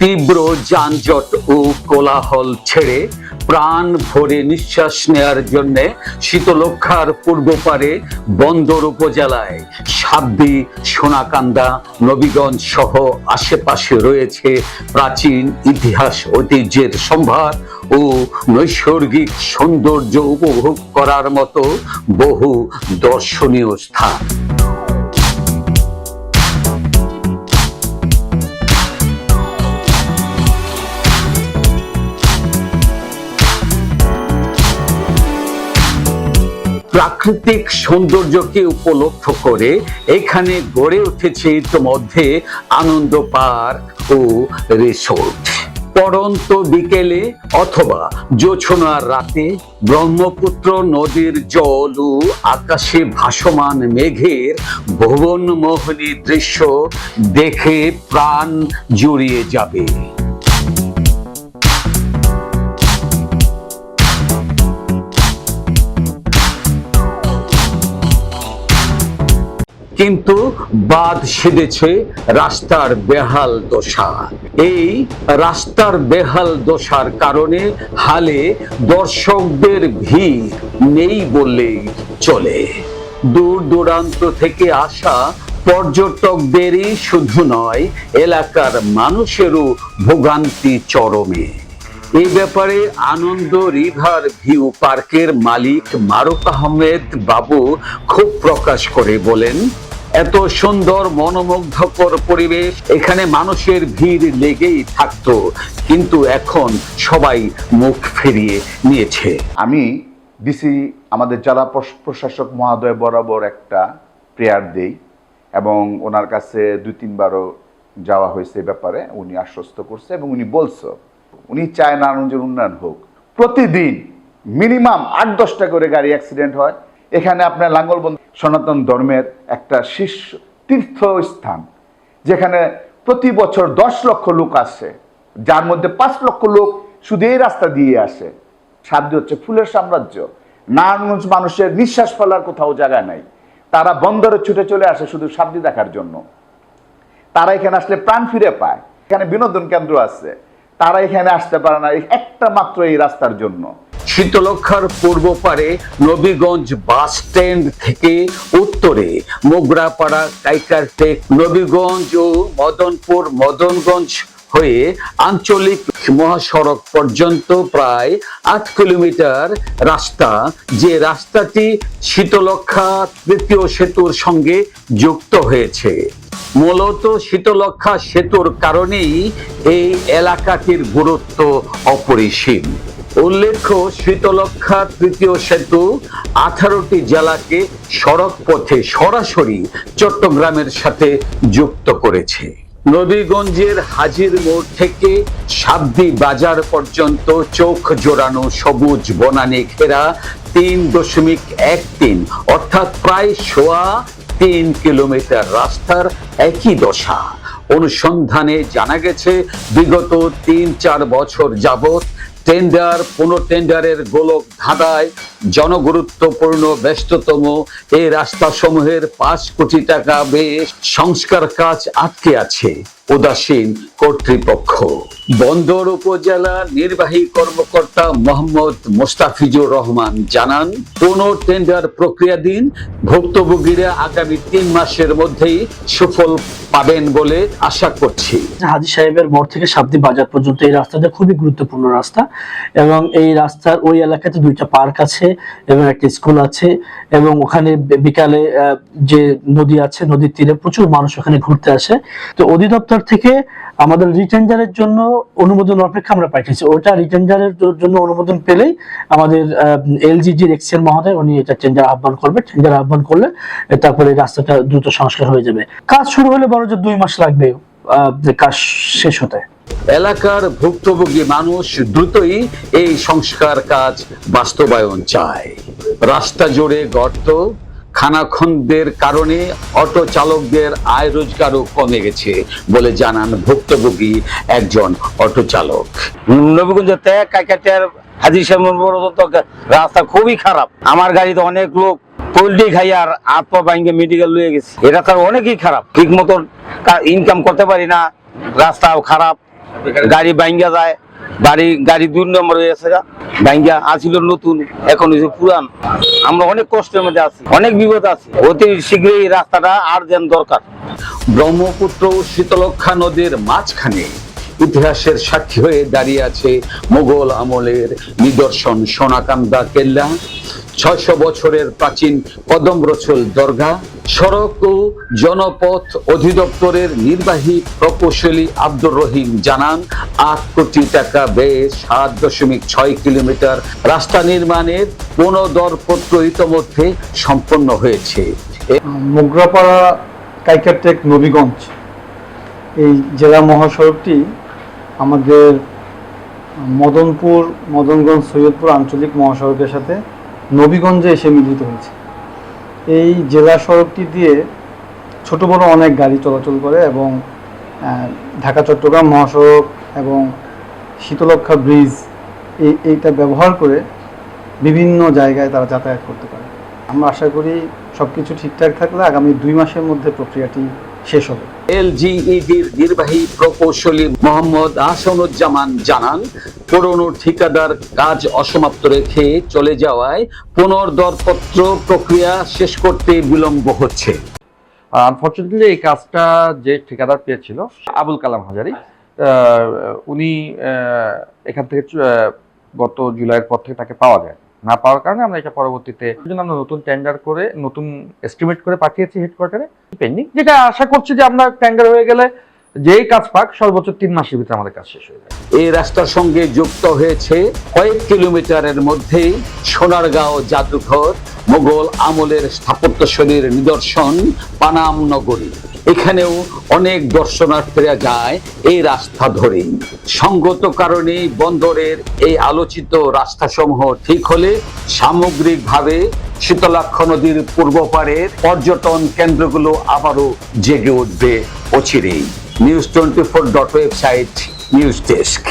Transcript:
তীব্র যানজট ও কোলাহল ছেড়ে প্রাণ ভরে নিঃশ্বাস নেয়ার জন্য শীতলক্ষার পূর্ব পারে বন্দর উপজেলায় সাব্বি, সোনাকান্দা, নবীগঞ্জ সহ আশেপাশে রয়েছে প্রাচীন ইতিহাস, ঐতিহ্যের সম্ভার ও নৈসর্গিক সৌন্দর্য উপভোগ করার মতো বহু দর্শনীয় স্থান। প্রাকৃতিক সৌন্দর্যকে উপলক্ষ করে এখানে গড়ে উঠেছে ইতিমধ্যে আনন্দ পার্ক ও রিসোর্ট। পরন্ত বিকেলে অথবা জোছনার রাতে ব্রহ্মপুত্র নদীর জল ও আকাশে ভাসমান মেঘের ভুবন মোহনী দৃশ্য দেখে প্রাণ জুড়িয়ে যাবে। কিন্তু বাদ সেধেছে রাস্তার বেহাল দশা। এই রাস্তার বেহাল দশার কারণে হালে দর্শকদের ভিড় নেই বললেই চলে। দূর দূরান্ত থেকে আসা পর্যটকদেরই শুধু নয়, এলাকার মানুষেরও ভোগান্তি চরমে। এই ব্যাপারে আনন্দ রিভার ভিউ পার্কের মালিক মারুক আহমেদ বাবু খুব প্রকাশ করে বলেন এত সুন্দর মনোমুগ্ধকর পরিবেশ এখানে মানুষের ভিড় লেগেই থাকতো, কিন্তু এখন সবাই মুখ ফিরিয়ে নিয়েছে। আমি ডিসি আমাদের জেলা প্রশাসক মহোদয় বরাবর একটা প্রেয়ার দেই এবং ওনার কাছে দুই তিনবারও যাওয়া হয়েছে ব্যাপারে। উনি আশ্বস্ত করছে এবং উনি বলছে, উনি চায় নারায়ণগঞ্জের উন্নয়ন হোক। প্রতিদিন মিনিমাম আট দশটা করে গাড়ি অ্যাক্সিডেন্ট হয়। এখানে আপনার লাঙ্গলবন্দ সনাতন ধর্মের একটা শীর্ষ তীর্থস্থান, যেখানে প্রতি বছর দশ লক্ষ লোক আসে। যার মধ্যে পাঁচ লক্ষ লোক শুধু এই রাস্তা দিয়ে আসে। সাধ্য হচ্ছে ফুলের সাম্রাজ্য। নারায়ণগঞ্জ মানুষের নিঃশ্বাস ফেলার কোথাও জায়গা নাই। তারা বন্দরে ছুটে চলে আসে শুধু সাবজি দেখার জন্য। তারা এখানে আসলে প্রাণ ফিরে পায়। এখানে বিনোদন কেন্দ্র আছে। তারা এখানে আসতে পারে না একটা মাত্র এই রাস্তার জন্য। শীতলক্ষার পূর্ব পারে নবীগঞ্জ বাস স্ট্যান্ড থেকে উত্তরে মোগরাপাড়া কাইকারটেক নবীগঞ্জ ও মদনপুর মদনগঞ্জ হয়ে আঞ্চলিক মহাসড়ক পর্যন্ত প্রায় আট কিলোমিটার রাস্তা, যে রাস্তাটি শীতলক্ষা তৃতীয় সেতুর সঙ্গে যুক্ত হয়েছে। মূলত শীতলক্ষা সেতুর কারণেই এই এলাকাটির গুরুত্ব অপরিসীম। উল্লেখ্য শীতলক্ষা তৃতীয় সেতু আঠারোটি জেলাকে সড়ক পথে সরাসরি চট্টগ্রামের সাথে যুক্ত করেছে। নবীগঞ্জের হাজির মোড় থেকে সাবদি বাজার পর্যন্ত চোখ জোড়ানো সবুজ বনানী ঘেরা তিন দশমিক এক তিন, অর্থাৎ প্রায় সোয়া তিন কিলোমিটার রাস্তার একই দশা। অনুসন্ধানে জানা গেছে, বিগত তিন চার বছর যাবৎ টেন্ডার পুনঃটেন্ডারের গোলক ধাঁধায় জনগুরুত্বপূর্ণ ব্যস্ততম। এই রাস্তাসমূহের পাঁচ কোটি টাকা বেশ সংস্কার কাজ আটকে আছে। উদাসীন কর্তৃপক্ষ। বন্দর উপজেলা নির্বাহী কর্মকর্তা মোহাম্মদ মোস্তাফিজুর রহমান জানান, কোন টেন্ডার প্রক্রিয়াধীন ভুক্তভোগীরা আগামী তিন মাসের মধ্যেই সুফল পাবেন বলে আশা করছি। হাজি সাহেবের মোড় থেকে সাবদি বাজার পর্যন্ত এই রাস্তাটা খুবই গুরুত্বপূর্ণ রাস্তা এবং এই রাস্তার ওই এলাকাতে দুইটা পার্ক আছে এবং একটা স্কুল আছে এবং ওখানে বিকালে যে নদী আছে, নদীর তীরে প্রচুর মানুষ ওখানে ঘুরতে আসে। তো অধিদপ্তর থেকে আমাদের রিটেন্ডারের জন্য অনুমোদন অপেক্ষা আমরা পাঠিয়েছি ওটা রিটেন্ডারের জন্য অনুমোদন পেলেই আমাদের এলজিজির এক্সিয়ার মহোদয় উনি এটা টেন্ডার আহ্বান করবে। টেন্ডার আহ্বান করলে তারপরে রাস্তাটা দ্রুত সংস্কার হয়ে যাবে। কাজ শুরু হলে বড় যে দুই মাস লাগবে কাজ শেষ হতে। এলাকার ভুক্তভোগী মানুষ দ্রুতই এই সংস্কার কাজ বাস্তবায়ন চায়। রাস্তা জুড়ে গর্ত খানাখন্দের কারণে অটো চালকদের আয় রোজগারও কমে গেছে বলে জানান ভুক্তভোগী একজন অটো চালক। নবীগঞ্জ থেকে কাকাটিয়ার হাজি সাহেব পর্যন্ত রাস্তা খুবই খারাপ। আমার গাড়িতে অনেক লোক পোল্ট্রি খাই আর হাত পা মেডিকেল লয়ে গেছে। এটা তার অনেকই খারাপ। ঠিক মতন ইনকাম করতে পারি না, রাস্তাও খারাপ, গাড়ি ভাঙ্গা যায়। বাড়ি, গাড়ি দুই নম্বর হয়ে গেছে। ভাঙ্গা আসিল নতুন, এখন হয়েছে পুরান আমরা অনেক কষ্টের মধ্যে আছি, অনেক বিপদ আছে অতি শীঘ্রই রাস্তাটা আর যেন দরকার ব্রহ্মপুত্র শীতলক্ষা নদীর মাঝখানে ইতিহাসের সাক্ষী হয়ে দাঁড়িয়ে আছে মোগল আমলের নিদর্শন সোনাকান্দা কেল্লা। ছয়শো বছরের প্রাচীন কদমরচল দরগা, সড়ক ও জনপথ অধিদপ্তরের নির্বাহী প্রকৌশলী আব্দুর রহিম জানান, আট কোটি টাকা ব্যয়ে সাত দশমিক ছয় কিলোমিটার রাস্তা নির্মাণের পুনঃদরপত্র ইতোমধ্যে সম্পন্ন হয়েছে। মোগরাপাড়া কাইকারটেক নবীগঞ্জ, এই জেলা মহাসড়কটি আমাদের মদনপুর, মদনগঞ্জ, সৈয়দপুর আঞ্চলিক মহাসড়কের সাথে নবীগঞ্জে এসে মিলিত হয়েছে। এই জেলা সড়কটি দিয়ে ছোট বড় অনেক গাড়ি চলাচল করে এবং ঢাকা, চট্টগ্রাম মহাসড়ক এবং শীতলক্ষা ব্রিজ এই, এইটা ব্যবহার করে বিভিন্ন জায়গায় তারা যাতায়াত করতে পারে। আমরা আশা করি সব কিছু ঠিকঠাক থাকলে আগামী দুই মাসের মধ্যে প্রক্রিয়াটি শেষ হবে। এলজিইডির নির্বাহী প্রকৌশলী মোহাম্মদ আহসানুজ্জামান জানান, পুরনো ঠিকাদার কাজ অসমাপ্ত রেখে চলে যাওয়ায় পুনর্দরপত্র প্রক্রিয়া শেষ করতে বিলম্ব হচ্ছে। আনফর্চুনেটলি এই কাজটা যে ঠিকাদার পেয়েছিল, আবুল কালাম হাজারি উনি এখান থেকে গত জুলাইয়ের পর থেকে তাকে পাওয়া যায়। না পাওয়ার কারণে আমরা এটা পরবর্তীতে আমরা নতুন টেন্ডার করে, নতুন এস্টিমেট করে পাঠিয়েছি হেডকোয়ার্টারে পেন্ডিং যেটা আশা করছি যে আমরা টেন্ডার হয়ে গেলে যেই কাজ পাক, সর্বোচ্চ তিন মাসের ভিতরে আমাদের কাজ শেষ হয়ে যাবে। এই রাস্তার সঙ্গে যুক্ত হয়েছে কয়েক কিলোমিটারের মধ্যেই সোনারগাঁও জাদুঘর, মোগল আমলের স্থাপত্যশৈলীর নিদর্শন, পানাম নগরী। এখানেও অনেক দর্শনার্থীরা যায় এই রাস্তা ধরে সঙ্গত কারণে বন্দরের এই আলোচিত রাস্তাসমূহ ঠিক হলে সামগ্রিকভাবে শীতলাক্ষ নদীর পূর্ব পারের পর্যটন কেন্দ্রগুলো আবারও জেগে উঠবে অচিরেই। News twenty four dot website, news desk.